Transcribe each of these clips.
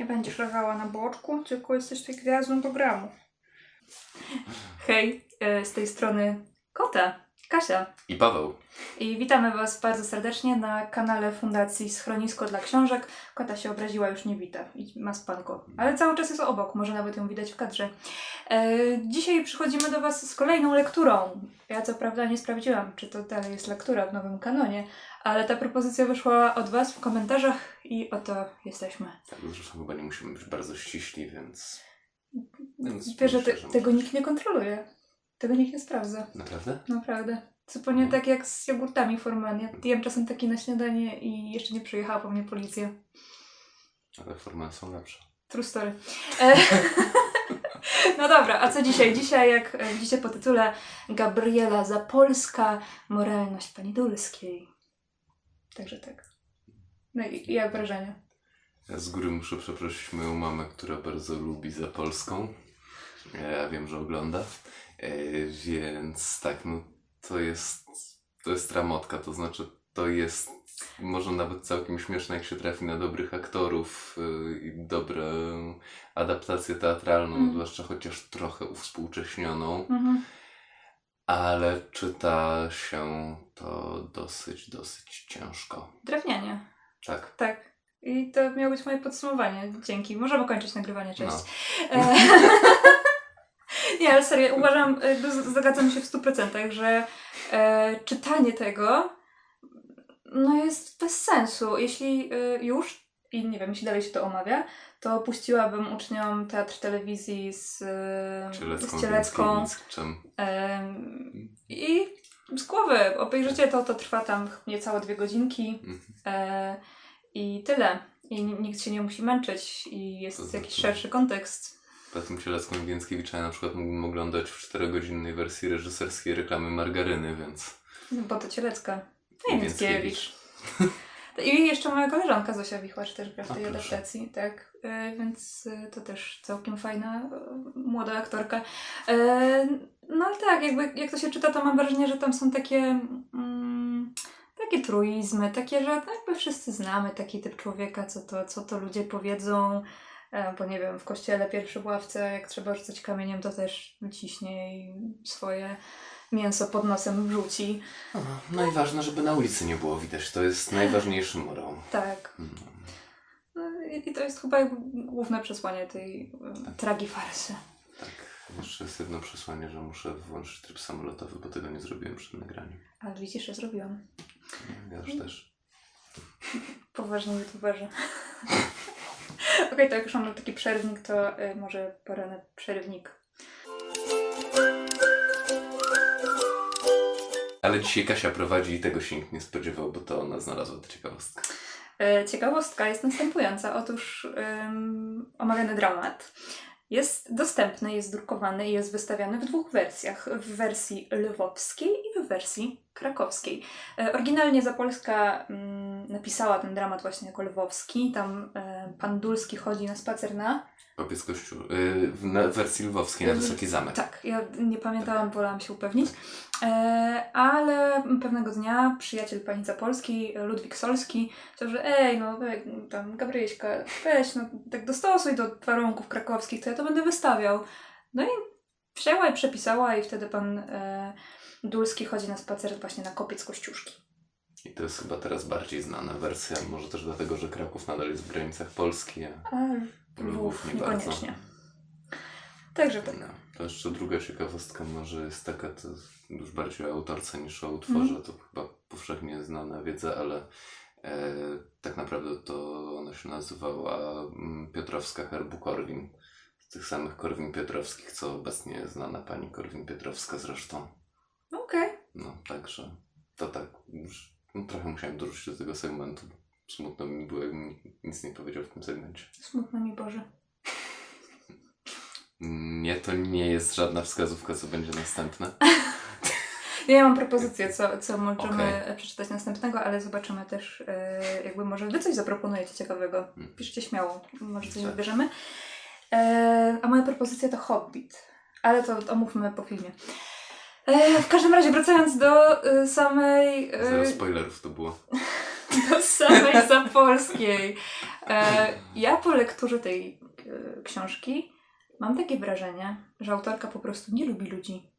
Nie będziesz leżała na boczku, tylko jesteś tutaj gwiazdą programu. Hej, e, z tej strony Kota, Kasia. I Paweł. I witamy Was bardzo serdecznie na kanale Fundacji Schronisko dla Książek. Kota się obraziła, już nie wita i ma spanko. Ale cały czas jest obok, może nawet ją widać w kadrze. E, dzisiaj przychodzimy do Was z kolejną lekturą. Ja co prawda nie sprawdziłam, czy to dalej jest lektura w nowym kanonie, ale ta propozycja wyszła od Was w komentarzach i oto jesteśmy. Tak, zresztą chyba nie musimy być bardzo ściśli, więc... więc Wiesz, że te, tego nikt nie kontroluje. Tego nikt nie sprawdza. Naprawdę? Naprawdę. Zupełnie tak jak z jogurtami formalnie. Jem czasem taki na śniadanie i jeszcze nie przyjechała po mnie policja. Ale formy są lepsze. True story. E, no dobra, a co dzisiaj? Dzisiaj, jak e, widzicie po tytule, Gabriela Zapolska, moralność pani Dulskiej. Także tak. No i jak wrażenie? Ja z góry muszę przeprosić moją mamę, która bardzo lubi za Polską. Ja wiem, że ogląda. E, więc tak, no to jest, to jest tramotka, to znaczy to jest może nawet całkiem śmieszne, jak się trafi na dobrych aktorów y, i dobrą adaptację teatralną, Mm. zwłaszcza chociaż trochę uwspółcześnioną. Mhm. Ale czyta się to dosyć, dosyć ciężko. Drewnianie. Tak. Tak. I to miało być moje podsumowanie. Dzięki. Możemy kończyć nagrywanie. Cześć. No. E, Nie, ale serio, uważam, jakby z- zgadzam się w 100%, że e, czytanie tego no jest bez sensu. Jeśli e, już, i nie wiem, jeśli dalej się to omawia, to puściłabym uczniom teatr telewizji z, e, Cielecką, z Cielecką em, i z głowy obejrzycie to, to trwa tam niecałe dwie godzinki Mhm. e, i tyle. I ni- nikt się nie musi męczyć i jest To jakiś znaczy- szerszy kontekst. Poza tym Cielecką i Więckiewicza na przykład mógłbym oglądać w 4-godzinnej wersji reżyserskiej reklamy margaryny, więc... Bo to Cielecka. No I Mickiewicz. I jeszcze moja koleżanka Zosia Wichłacz też gra w tej adaptacji, tak. E, więc e, to też całkiem fajna, e, młoda aktorka. E, no ale tak, jakby jak to się czyta, to mam wrażenie, że tam są takie mm, takie truizmy, takie, że tak jakby wszyscy znamy taki typ człowieka, co to, co to ludzie powiedzą. E, bo nie wiem, w kościele pierwszy w ławce, jak trzeba rzucać kamieniem, to też wyciśnie i swoje mięso pod nosem wrzuci. No i ważne, żeby na ulicy nie było widać. To jest najważniejszy morał. Tak. No. No i to jest chyba główne przesłanie tej y, tragi farsy. Tak. Jeszcze jest jedno przesłanie, że muszę włączyć tryb samolotowy, bo tego nie zrobiłem przed nagraniem. Ale widzisz, że zrobiłam. Ja już też. Poważni youtuberzy. Okej, to jak już mamy taki przerwnik, to y, może pora na przerwnik. Ale dzisiaj Kasia prowadzi i tego się nikt nie spodziewał, bo to ona znalazła tę ciekawostkę. E, Ciekawostka jest następująca. Otóż ym, omawiany dramat jest dostępny, jest drukowany i jest wystawiany w dwóch wersjach. W wersji lwowskiej w wersji krakowskiej. E, Oryginalnie Zapolska mm, napisała ten dramat właśnie jako lwowski. Tam e, pan Dulski chodzi na spacer na... Powiedz Kościół. Yy, w wersji lwowskiej na Wysoki Zamek. Tak, ja nie pamiętałam, wolałam się upewnić. E, ale pewnego dnia przyjaciel pani Zapolski, Ludwik Solski, powiedział, że ej, no tam Gabryśka, weź, no tak dostosuj do warunków krakowskich, to ja to będę wystawiał. No i wzięła i przepisała i wtedy pan e, Dulski chodzi na spacer właśnie na kopiec Kościuszki. I to jest chyba teraz bardziej znana wersja, może też dlatego, że Kraków nadal jest w granicach Polski, a Lwów Lwów nie bardzo. niekoniecznie. Także tak. No, to jeszcze druga ciekawostka może jest taka, to już bardziej o autorce niż o utworze, to chyba powszechnie znana wiedza, ale e, tak naprawdę to ona się nazywała mm, Piotrowska Herbu Korwin. Z tych samych Korwin Piotrowskich, co obecnie znana pani Korwin Piotrowska zresztą. Okej. No, także to tak, już, no, trochę musiałem dorzucić do tego segmentu. Smutno mi było, jakbym ni- nic nie powiedział w tym segmencie. Smutno mi Boże. Nie, to nie jest żadna wskazówka, co będzie następne. Ja mam propozycję, co, co możemy e, przeczytać następnego, ale zobaczymy też, e, jakby może wy coś zaproponujecie ciekawego. Mm. Piszcie śmiało, może coś Tak. wybierzemy. E, a moja propozycja to Hobbit, ale to omówmy po filmie. E, w każdym razie, wracając do e, samej... Zero E, spoilerów to było. do samej Zapolskiej. E, ja po lekturze tej e, książki mam takie wrażenie, że autorka po prostu nie lubi ludzi.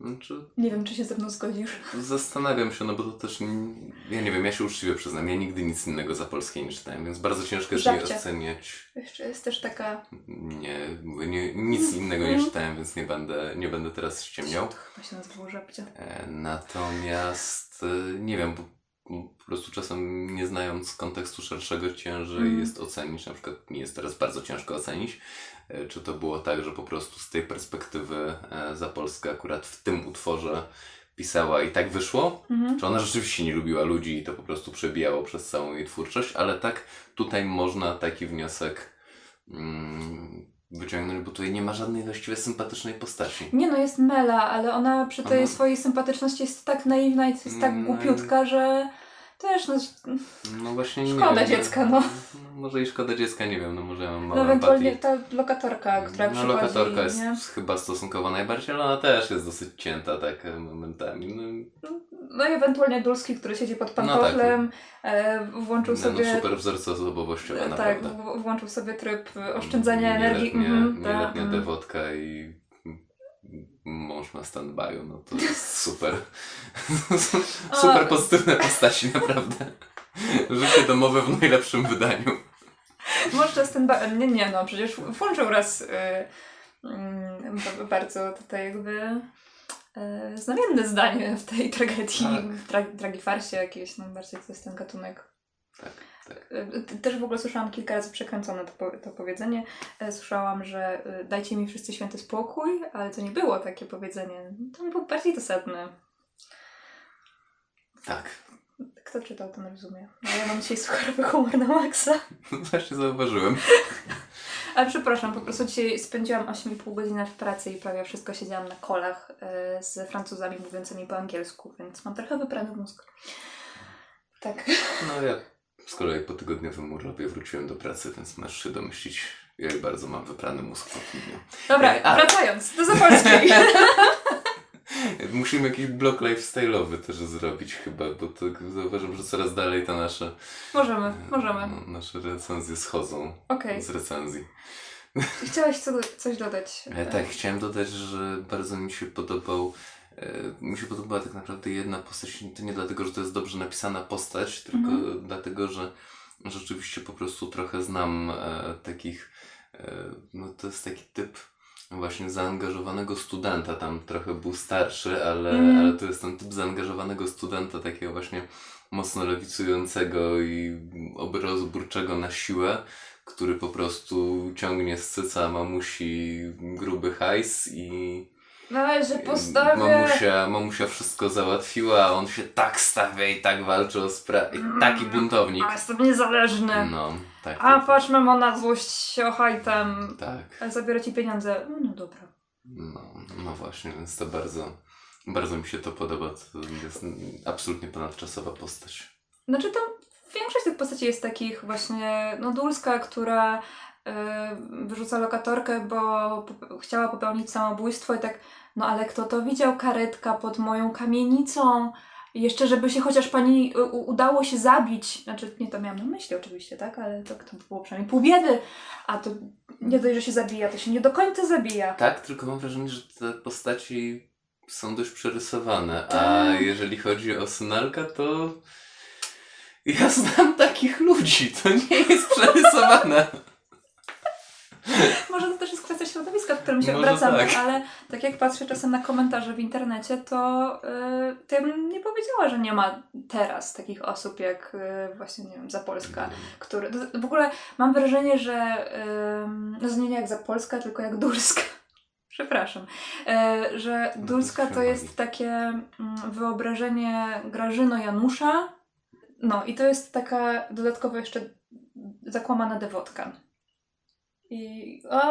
Znaczy, Nie wiem, czy się ze mną zgodzisz. zastanawiam się, no bo to też, n- ja nie wiem, ja się uczciwie przyznam, ja nigdy nic innego za polskiej nie czytałem, więc bardzo ciężko jest mi Żabcia. oceniać. Jeszcze jest też taka... Nie, mówię, nie, nic innego nie czytałem, więc nie będę, nie będę teraz ściemniał. To chyba się nazywało żabcia. E, Natomiast e, nie wiem, bo po prostu czasem nie znając kontekstu szerszego ciężej Mhm. jest ocenić, na przykład mi jest teraz bardzo ciężko ocenić, e, czy to było tak, że po prostu z tej perspektywy e, Zapolska akurat w tym utworze pisała i tak wyszło, Mhm. czy ona rzeczywiście nie lubiła ludzi i to po prostu przebijało przez całą jej twórczość, ale tak tutaj można taki wniosek mm, wyciągnąć, bo tutaj nie ma żadnej właściwie sympatycznej postaci. Nie no, jest Mela, ale ona przy tej Aha. swojej sympatyczności jest tak naiwna i jest tak Mm. głupiutka, że też no, No właśnie nie Szkoda wiem, dziecka, no. Może i szkoda dziecka, nie wiem, no może ja mam mało no ewentualnie empatii. ta lokatorka, która no, przychodzi, lokatorka jest nie? chyba stosunkowo najbardziej, ale ona też jest dosyć cięta tak momentami. No, No i ewentualnie Dulski, który siedzi pod No pantoflem, e, włączył no, sobie... no super wzorcowo-osobowościowa, e, tak, naprawdę. w- włączył sobie tryb oszczędzania energii. Mhm, tak, nieletnia mhm. dewotka i mąż na stand-by'u, no to jest super. super pozytywne postaci, naprawdę. Życie domowe w najlepszym wydaniu. Może ten ba- Nie, nie, no przecież włączył raz y, mm, ba- bardzo tutaj jakby y, znamienne zdanie w tej tragedii, Tak. w tra- tragifarsie jakieś, no bardziej to jest ten gatunek. Tak, tak. Y, t- Też w ogóle słyszałam kilka razy przekręcone to, to powiedzenie. Słyszałam, że dajcie mi wszyscy święty spokój, ale to nie było takie powiedzenie. To było bardziej dosadne. Tak. Kto czytał, ten rozumie. No ja mam dzisiaj sucharowy humor na maksa. Właśnie zauważyłem. Ale przepraszam, po prostu dzisiaj spędziłam 8,5 godziny w pracy i prawie wszystko siedziałam na kolach y, z Francuzami mówiącymi po angielsku, więc mam trochę wyprany mózg. Tak. No ja z kolei po tygodniowym urlopie wróciłem do pracy, więc możesz się domyślić, jak bardzo mam wyprany mózg po tym dniu. Dobra, A. wracając do Zapolskiej. Musimy jakiś blok lifestyle'owy też zrobić chyba, bo to zauważam, że coraz dalej te nasze, możemy, możemy. no, nasze recenzje schodzą Okej. z recenzji. Chciałeś co, coś dodać? E, tak, chciałem dodać, że bardzo mi się podobał e, mi się podobała tak naprawdę jedna postać, to nie dlatego, że to jest dobrze napisana postać, tylko Mhm. dlatego, że rzeczywiście po prostu trochę znam e, takich, e, no to jest taki typ właśnie zaangażowanego studenta, tam trochę był starszy, ale, Mhm. ale to jest ten typ zaangażowanego studenta, takiego właśnie mocno lewicującego i rozburczego na siłę, który po prostu ciągnie z cyca mamusi gruby hajs i Że i postawię. mamusia, mamusia wszystko załatwiła, a on się tak stawia i tak walczy o sprawę. Taki buntownik. A, jestem niezależny. No, tak. A, tak, patrz, mamo, na złość się ohajtam. Tak, Zabiorę ci pieniądze. No, no dobra. no, no właśnie, więc to bardzo, bardzo mi się to podoba. To jest absolutnie ponadczosowa postać. Znaczy tam większość tych postaci jest takich właśnie, no Dulska, która wyrzuca lokatorkę, bo chciała popełnić samobójstwo i tak, no ale kto to widział, karetka pod moją kamienicą, jeszcze żeby się chociaż pani y, udało się zabić, znaczy nie to miałam na myśli oczywiście, tak, ale to, to było przynajmniej pół biedy, a to nie dość, że się zabija, to się nie do końca zabija. Tak, tylko mam wrażenie, że te postaci są dość przerysowane, a Tak. jeżeli chodzi o Synalka, to ja znam takich ludzi, to nie jest przerysowane. Może to też jest kwestia środowiska, w którym się Może obracamy, tak. ale tak jak patrzę czasem na komentarze w internecie, to, yy, to ja bym nie powiedziała, że nie ma teraz takich osób jak yy, właśnie, nie wiem, Zapolska, który... to- W ogóle mam wrażenie, że yy, no nie jak Zapolska, tylko jak Dulska. Przepraszam. Yy, że No to Dulska się to jest takie mm, wyobrażenie Grażyno Janusza. No i to jest taka dodatkowo jeszcze zakłamana dewotka. I o,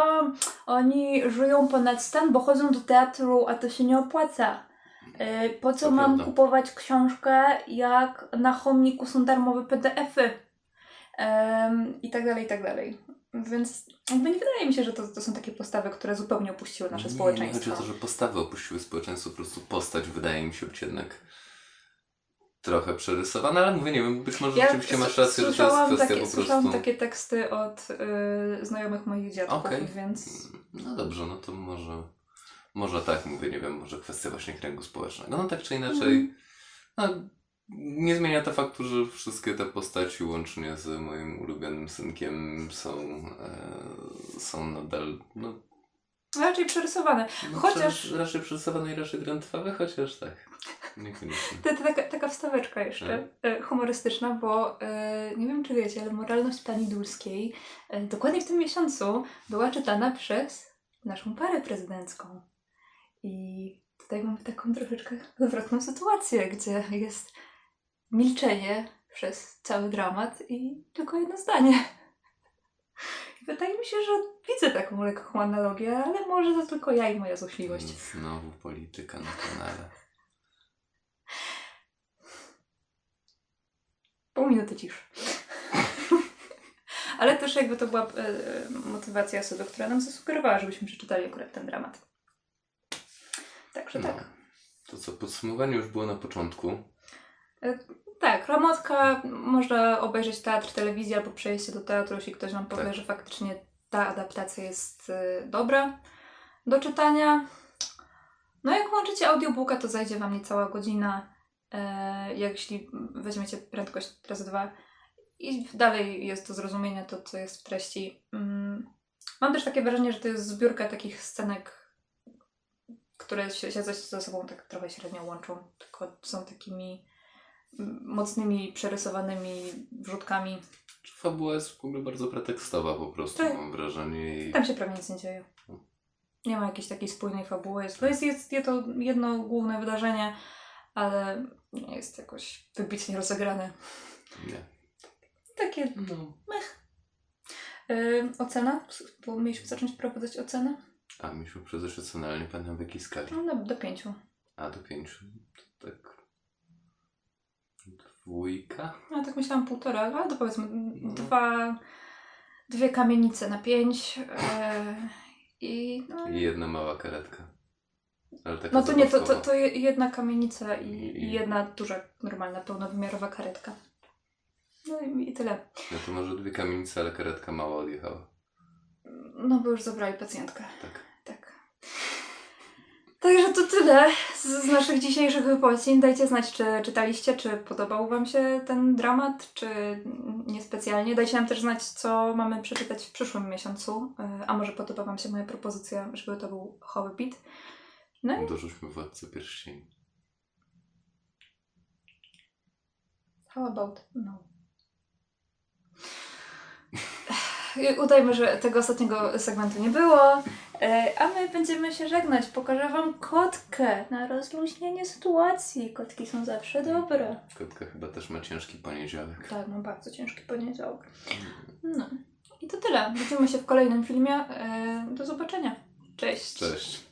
oni żyją ponad stan, bo chodzą do teatru, a to się nie opłaca. Yy, po co To mam prawda. kupować książkę, jak na chomniku są darmowe PDF-y? I tak dalej, i tak dalej. Więc jakby nie wydaje mi się, że to, to są takie postawy, które zupełnie opuściły nasze Nie, Nie społeczeństwo. chodzi o to, że postawy opuściły społeczeństwo, po prostu postać wydaje mi się być jednak trochę przerysowane, ale mówię, nie wiem, być może Ja rzeczywiście masz rację, że to jest słyszałam kwestia takie, po Słyszałam prostu... takie teksty od y, znajomych moich dziadków, Okej. więc... No dobrze, no to może, może tak, mówię, nie wiem, może kwestia właśnie kręgu społecznego. No tak czy inaczej, Mhm. no, nie zmienia to faktu, że wszystkie te postaci łącznie z moim ulubionym synkiem są, e, są nadal, no, Raczej przerysowane. no Chociaż- raczej przerysowane i raczej drętwawe, chociaż tak, niekoniecznie. To, to taka, taka wstaweczka jeszcze e, humorystyczna, bo e, nie wiem czy wiecie, ale moralność pani Dulskiej e, dokładnie w tym miesiącu była czytana przez naszą parę prezydencką. I tutaj mamy taką troszeczkę odwrotną sytuację, gdzie jest milczenie przez cały dramat i tylko jedno zdanie. I wydaje mi się, że widzę taką lekką analogię, ale może to tylko ja i moja złośliwość. Znowu polityka na kanale. Pół minuty ciszy. Ale też jakby to była e, motywacja Sydu, która nam zasugerowała, żebyśmy przeczytali akurat ten dramat. Także No. tak. To co, podsumowanie już było na początku. Tak, Ramotka, można obejrzeć teatr, telewizję albo przejść się do teatru, jeśli ktoś nam powie, Tak. że faktycznie ta adaptacja jest e, dobra do czytania. No jak włączycie audiobooka, to zajdzie Wam niecała godzina. E, jeśli weźmiecie prędkość razy dwa i dalej jest do zrozumienia to, co jest w treści. Mm, Mam też takie wrażenie, że to jest zbiórka takich scenek, które się, się ze, sobą tak trochę średnio łączą, tylko są takimi mocnymi, przerysowanymi wrzutkami. Fabuła jest w ogóle bardzo pretekstowa po prostu, Tak. mam wrażenie. I... Tam się prawie nic nie dzieje. Nie ma jakiejś takiej spójnej fabuły. Jest, to jest, jest, jest to jedno główne wydarzenie, ale nie jest jakoś wybitnie rozegrane. Nie. Takie No. Yy, ocena? Bo mieliśmy zacząć prowadzić ocenę? A myśmy przez ocenalnie pamiętam w jakiej skali. No, do, do pięciu. A do pięciu. To tak. Dwójka? Ja tak myślałam półtora, ale to powiedzmy No. dwa, dwie kamienice na pięć. Yy, I no, I jedna mała karetka. Ale taka no to nie, to, to, to je- jedna kamienica i, I- i jedna duża, normalna, pełnowymiarowa karetka. No i, i tyle. No to może dwie kamienice, ale karetka mała odjechała. No bo już zabrali pacjentkę. Tak. Tak. Także to tyle z, z naszych dzisiejszych wypocin. Dajcie znać, czy czytaliście, czy podobał Wam się ten dramat, czy niespecjalnie. Dajcie nam też znać, co mamy przeczytać w przyszłym miesiącu. Y, A może podoba Wam się moja propozycja, żeby to był Hobbit. No i Dorzućmy władcę pierścieni. how about no. Udajmy, że tego ostatniego segmentu nie było. E, A my będziemy się żegnać. Pokażę Wam kotkę na rozluźnienie sytuacji. Kotki są zawsze dobre. Kotka chyba też ma ciężki poniedziałek. Tak, mam bardzo ciężki poniedziałek. No. I to tyle. Widzimy się w kolejnym filmie. E, Do zobaczenia. Cześć. Cześć.